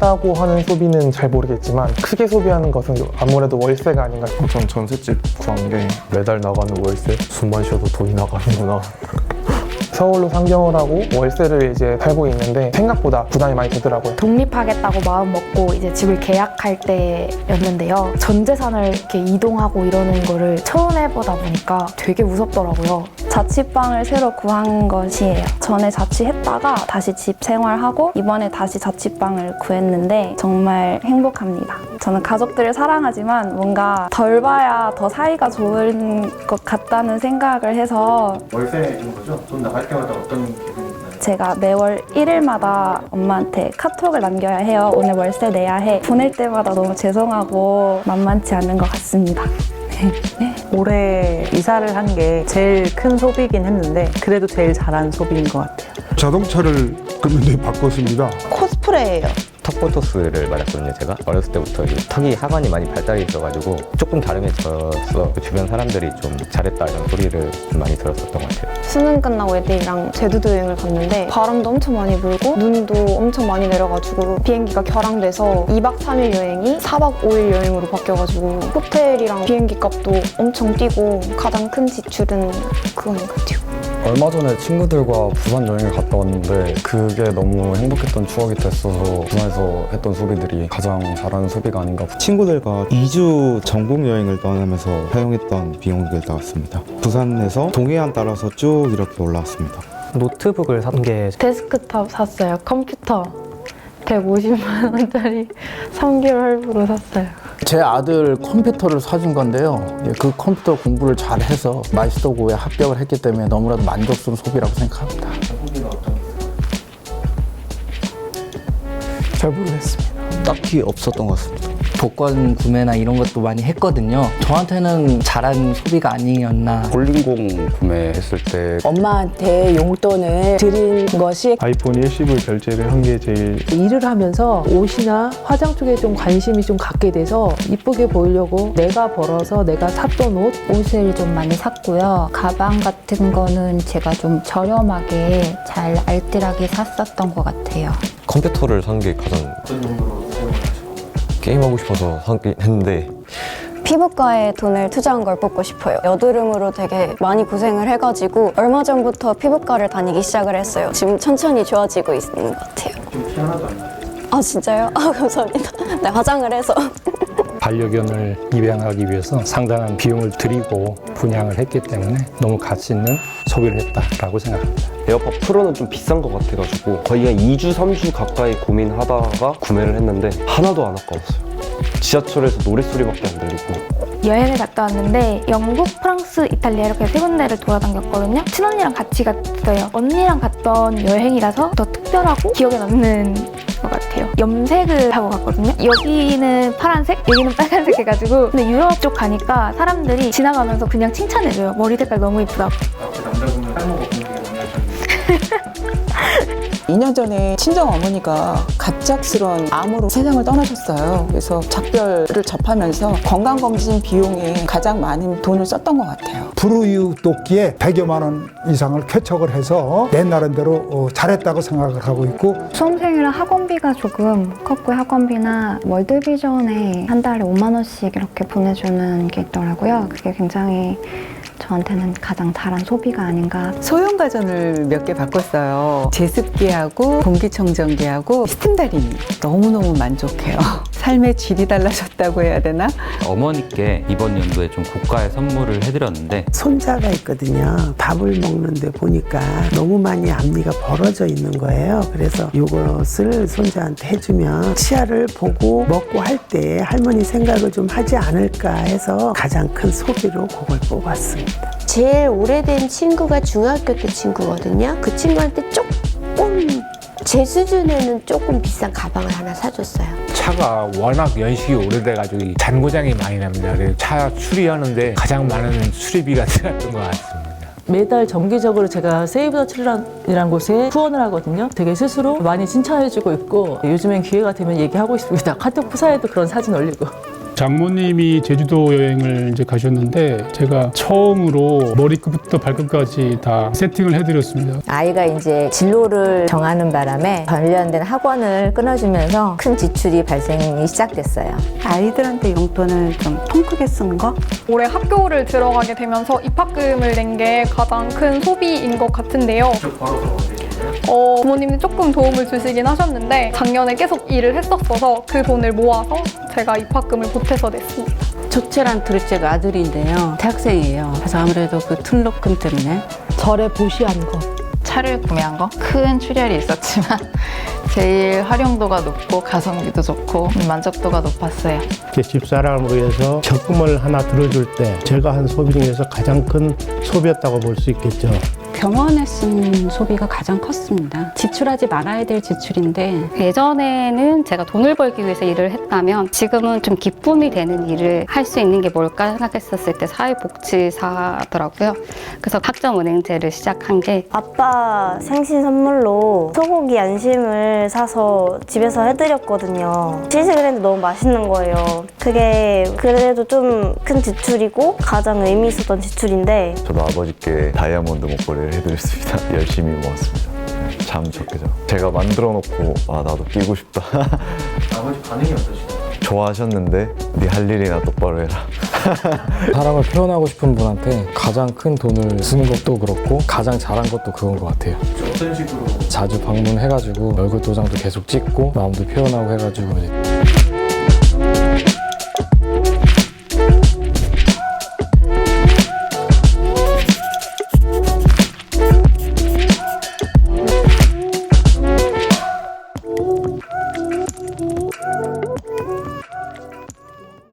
작다고 하는 소비는 잘 모르겠지만 크게 소비하는 것은 아무래도 월세가 아닌가 싶어요. 전 전셋집 구한 게 매달 나가는 월세 숨만 쉬어도 돈이 나가는구나 서울로 상경을 하고 월세를 이제 살고 있는데 생각보다 부담이 많이 되더라고요. 독립하겠다고 마음 먹고 이제 집을 계약할 때였는데요. 전 재산을 이렇게 이동하고 이러는 거를 처음 해보다 보니까 되게 무섭더라고요. 자취방을 새로 구한 것이에요. 전에 자취했다가 다시 집 생활하고 이번에 다시 자취방을 구했는데 정말 행복합니다. 저는 가족들을 사랑하지만 뭔가 덜 봐야 더 사이가 좋은 것 같다는 생각을 해서 월세인 거죠? 돈 나갈 때마다 어떤 기분이 제가 매월 1일마다 엄마한테 카톡을 남겨야 해요. 오늘 월세 내야 해. 보낼 때마다 너무 죄송하고 만만치 않은 것 같습니다. 올해 이사를 한 게 제일 큰 소비긴 했는데 그래도 제일 잘한 소비인 것 같아요. 자동차를 금년도에 바꿨습니다. 코스프레예요. 턱보토스를 맞았거든요 제가 어렸을 때부터 이 턱이 하관이 많이 발달해 있어가지고 조금 갸름해져서 그 주변 사람들이 좀 잘했다 이런 소리를 좀 많이 들었었던 것 같아요 수능 끝나고 애들이랑 제주도 여행을 갔는데 바람도 엄청 많이 불고 눈도 엄청 많이 내려가지고 비행기가 결항돼서 2박 3일 여행이 4박 5일 여행으로 바뀌어가지고 호텔이랑 비행기 값도 엄청 뛰고 가장 큰 지출은 그거인 것 같아요. 얼마 전에 친구들과 부산 여행을 갔다 왔는데 그게 너무 행복했던 추억이 됐어서 부산에서 했던 소비들이 가장 잘하는 소비가 아닌가 친구들과 2주 전국 여행을 떠나면서 사용했던 비용을 나왔습니다. 부산에서 동해안 따라서 쭉 이렇게 올라왔습니다. 노트북을 산 게 데스크탑 샀어요. 컴퓨터 150만 원짜리 3개월 할부로 샀어요. 제 아들 컴퓨터를 사준 건데요. 예, 그 컴퓨터 공부를 잘 해서 마이스터고에 합격을 했기 때문에 너무나도 만족스러운 소비라고 생각합니다. 잘 모르겠습니다. 딱히 없었던 것 같습니다. 복권 구매나 이런 것도 많이 했거든요. 저한테는 잘한 소비가 아니었나. 볼링공 구매했을 때 엄마한테 용돈을 드린 것이 아이폰 일시불 결제를 한 게 제일 일을 하면서 옷이나 화장 쪽에 좀 관심이 좀 갖게 돼서 이쁘게 보이려고 내가 벌어서 내가 샀던 옷 옷을 좀 많이 샀고요. 가방 같은 거는 제가 좀 저렴하게 잘 알뜰하게 샀었던 것 같아요. 컴퓨터를 산 게 가장 게임하고 싶어서 사긴 했는데 피부과에 돈을 투자한 걸 뽑고 싶어요. 여드름으로 되게 많이 고생을 해가지고 얼마 전부터 피부과를 다니기 시작을 했어요. 지금 천천히 좋아지고 있는 것 같아요. 아 진짜요? 아 감사합니다. 네 화장을 해서 반려견을 입양하기 위해서 상당한 비용을 들이고 분양을 했기 때문에 너무 가치 있는 소비를 했다라고 생각합니다. 에어팟 프로는 좀 비싼 것 같아가지고 거의 한 2주, 3주 가까이 고민하다가 구매를 했는데 하나도 안 아까웠어요 지하철에서 노랫소리밖에 안 들리고 여행을 갔다 왔는데 영국, 프랑스, 이탈리아 이렇게 세 군데를 돌아다녔거든요. 친언니랑 같이 갔어요. 언니랑 갔던 여행이라서 더 특별하고 기억에 남는 것 같아요. 염색을 하고 갔거든요. 여기는 파란색, 여기는 빨간색 해가지고 근데 유럽 쪽 가니까 사람들이 지나가면서 그냥 칭찬해줘요. 머리 색깔 너무 이쁘다고. 2년 전에 친정 어머니가 갑작스런 암으로 세상을 떠나셨어요. 그래서 작별을 접하면서 건강검진 비용에 가장 많은 돈을 썼던 것 같아요. 불우이웃 돕기에 100여만 원 이상을 쾌척을 해서 내 나름대로 어, 잘했다고 생각을 하고 있고 수험생이라 학원비가 조금 컸고요. 학원비나 월드비전에 한 달에 5만 원씩 이렇게 보내주는 게 있더라고요. 그게 굉장히 저한테는 가장 잘한 소비가 아닌가 소형 가전을 몇 개 바꿨어요. 제습기하고 공기청정기하고 스팀다리 너무너무 만족해요. 삶의 질이 달라졌다고 해야 되나? 어머니께 이번 연도에 좀 고가의 선물을 해드렸는데 손자가 있거든요. 밥을 먹는데 보니까 너무 많이 앞니가 벌어져 있는 거예요. 그래서 이것을 손자한테 해주면 치아를 보고 먹고 할 때 할머니 생각을 좀 하지 않을까 해서 가장 큰 소비로 그걸 뽑았습니다. 제일 오래된 친구가 중학교 때 친구거든요. 그 친구한테 조금 제 수준에는 조금 비싼 가방을 하나 사줬어요. 차가 워낙 연식이 오래돼가지고 이 잔고장이 많이 납니다. 그래서 차 수리하는데 가장 많은 수리비가 들었던 것 같습니다. 매달 정기적으로 제가 세이브 더 칠드런이라는 곳에 후원을 하거든요. 되게 스스로 많이 칭찬해주고 있고 요즘엔 기회가 되면 얘기하고 있습니다. 카톡 프사에도 그런 사진 올리고. 장모님이 제주도 여행을 이제 가셨는데 제가 처음으로 머리끝부터 발끝까지 다 세팅을 해드렸습니다. 아이가 이제 진로를 정하는 바람에 관련된 학원을 끊어주면서 큰 지출이 발생이 시작됐어요. 아이들한테 용돈을 좀 통 크게 쓴 거? 올해 학교를 들어가게 되면서 입학금을 낸 게 가장 큰 소비인 것 같은데요. 어, 부모님이 조금 도움을 주시긴 하셨는데 작년에 계속 일을 했었어서 그 돈을 모아서 제가 입학금을 보태서 냈습니다. 첫째랑 둘째가 아들인데요. 대학생이에요. 그래서 아무래도 그 등록금 때문에 절에 보시한 것. 차를 구매한 거 큰 출혈이 있었지만 제일 활용도가 높고 가성비도 좋고 만족도가 높았어요. 제 집사람을 위해서 적금을 하나 들어줄 때 제가 한 소비 중에서 가장 큰 소비였다고 볼 수 있겠죠. 병원에 쓴 소비가 가장 컸습니다. 지출하지 말아야 될 지출인데 예전에는 제가 돈을 벌기 위해서 일을 했다면 지금은 좀 기쁨이 되는 일을 할 수 있는 게 뭘까 생각했었을 때 사회복지사더라고요. 그래서 학점은행제를 시작한 게 아빠 생신 선물로 소고기 안심을 사서 집에서 해드렸거든요. 시식을 했는데 너무 맛있는 거예요. 그게 그래도 좀 큰 지출이고 가장 의미 있었던 지출인데 저도 아버지께 다이아몬드 목걸이 를 해드렸습니다. 열심히 모았습니다. 참 적게 죠 제가 만들어 놓고 아 나도 끼고 싶다. 아버지 반응이 어떠신가요? 좋아하셨는데 네 할 일이나 똑바로 해라. 사랑을 표현하고 싶은 분한테 가장 큰 돈을 쓰는 것도 그렇고 가장 잘한 것도 그건 것 같아요. 어떤 식으로? 자주 방문해가지고 얼굴 도장도 계속 찍고 마음도 표현하고 해가지고 이제